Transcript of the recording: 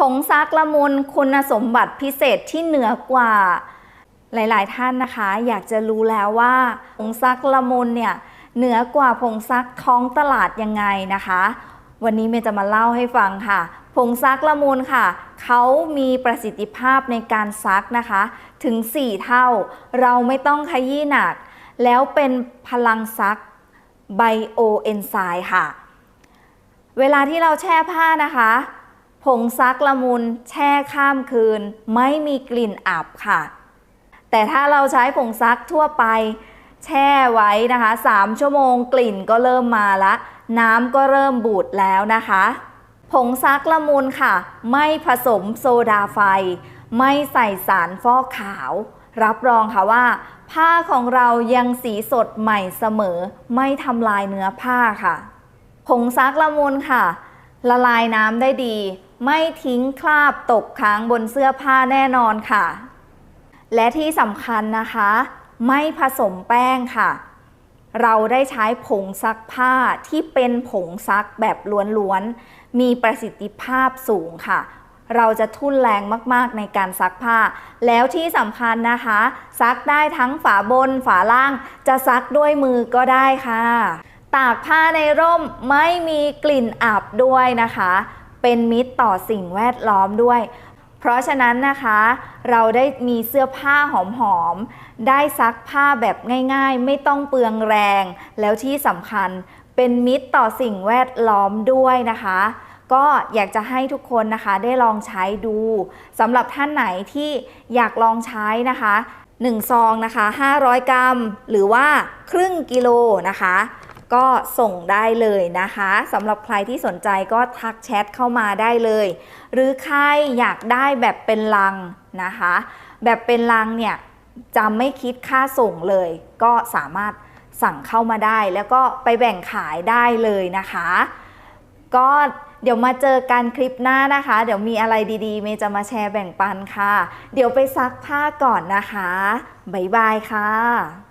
ผงซักละมุนคุณสมบัติพิเศษที่เหนือกว่า หลาย ๆ ท่านนะคะ อยากจะรู้แล้วว่าผงซักละมุนเนี่ยเหนือกว่าผงซักท้องตลาดยังไงนะคะ วันนี้เมย์จะมาเล่าให้ฟังค่ะผงซักละมุนค่ะ เขามีประสิทธิภาพในการซักนะคะ ถึง 4 เท่า เราไม่ต้องขยี้หนัก แล้วเป็นพลังซักไบโอเอนไซม์ค่ะ เวลาที่เราแช่ผ้านะคะ ผงซักละมุนแช่ข้ามคืน ไม่มีกลิ่นอับค่ะ แต่ถ้าเราใช้ผงซักทั่วไป แช่ไว้นะคะ 3 ชั่วโมงกลิ่นก็เริ่มมาละน้ำก็เริ่มบูดแล้วนะคะ ผงซักละมุนค่ะ ไม่ผสมโซดาไฟ ไม่ใส่สารฟอกขาว รับรองค่ะว่า ผ้าของเรายังสีสดใหม่เสมอ ไม่ทำลายเนื้อผ้าค่ะ ผงซักละมุนค่ะ ละลายน้ำได้ดี ไม่ทิ้งคราบตกค้างบนเสื้อผ้าแน่นอนค่ะ และที่สำคัญนะคะ ไม่ผสมแป้งค่ะ เราได้ใช้ผงซักผ้าที่เป็นผงซักแบบล้วนๆ มีประสิทธิภาพสูงค่ะ เราจะทุ่นแรงมากๆในการซักผ้า แล้วที่สำคัญนะคะ ซักได้ทั้งฝาบนฝาล่าง จะซักด้วยมือก็ได้ค่ะ ตากผ้าในร่มไม่มีกลิ่นอับด้วยนะคะ เป็นมิตรต่อสิ่งแวดล้อมด้วย เพราะฉะนั้นนะคะ เราได้มีเสื้อผ้าหอมๆ ได้ซักผ้าแบบง่ายๆ ไม่ต้องเปลืองแรง แล้วที่สำคัญเป็นมิตรต่อสิ่งแวดล้อมด้วยนะคะ ก็อยากจะให้ทุกคนนะคะได้ลองใช้ดูสำหรับท่านไหนที่อยากลองใช้นะคะ 1 ซองนะคะ 500 กรัม หรือว่าครึ่งกิโลนะคะ ก็ส่งได้เลยนะคะสำหรับใครที่สนใจก็ทักแชทเข้ามาได้เลย หรือใครอยากได้แบบเป็นลังนะคะ แบบเป็นลังเนี่ยจะไม่คิดค่าส่งเลย ก็สามารถสั่งเข้ามาได้ แล้วก็ไปแบ่งขายได้เลยนะคะ ก็เดี๋ยวมาเจอกันคลิปหน้านะคะ เดี๋ยวมีอะไรดีๆ เมย์จะมาแชร์แบ่งปันค่ะ เดี๋ยวไปซักผ้าก่อนนะคะ บ๊ายบายค่ะ